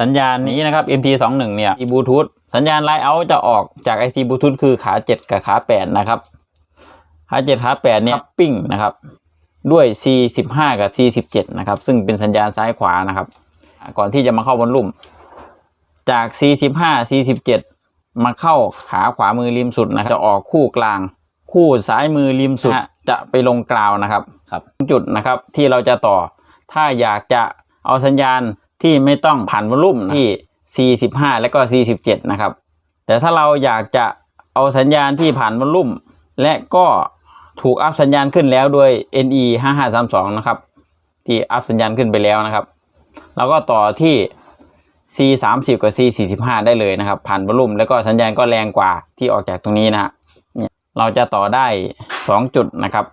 สัญญาณนี้นะครับ MT21 เนี่ยบลูทูธสัญญาณไลน์เอาจะออกจาก IC บลูทูธคือขา 7 กับขา 8 นะครับ ขา 7 ขา 8 เนี่ยปิ้งนะครับ ด้วย C15 กับ C17 นะครับ ซึ่งเป็นสัญญาณซ้ายขวานะครับ ก่อนที่จะมาเข้าบนลุ่ม จาก C15 C17 มาเข้าขาขวามือริมสุดนะครับ จะออกคู่กลาง คู่ซ้ายมือริมสุดนะฮะจะไปลงกราวนะครับครับ จุดนะครับที่เราจะต่อถ้าอยากจะเอาสัญญาณ ที่ไม่ต้องผ่านวอลลุ่มที่ C15 และก็ C17 นะครับ แต่ถ้าเราอยากจะเอาสัญญาณที่ผ่านวอลลุ่ม และก็ถูกอัพสัญญาณขึ้นแล้วโดย NE 5532 นะครับ ที่อัพสัญญาณขึ้นไปแล้วนะครับ เราก็ต่อที่ C 3 0กับ C 4 5ได้เลยนะครับ ผ่านวอลลุ่มแล้วก็สัญญาณก็แรงกว่าที่ออกจากตรงนี้นะฮะเนี่ยเราจะต่อได้ 2 จุดนะครับ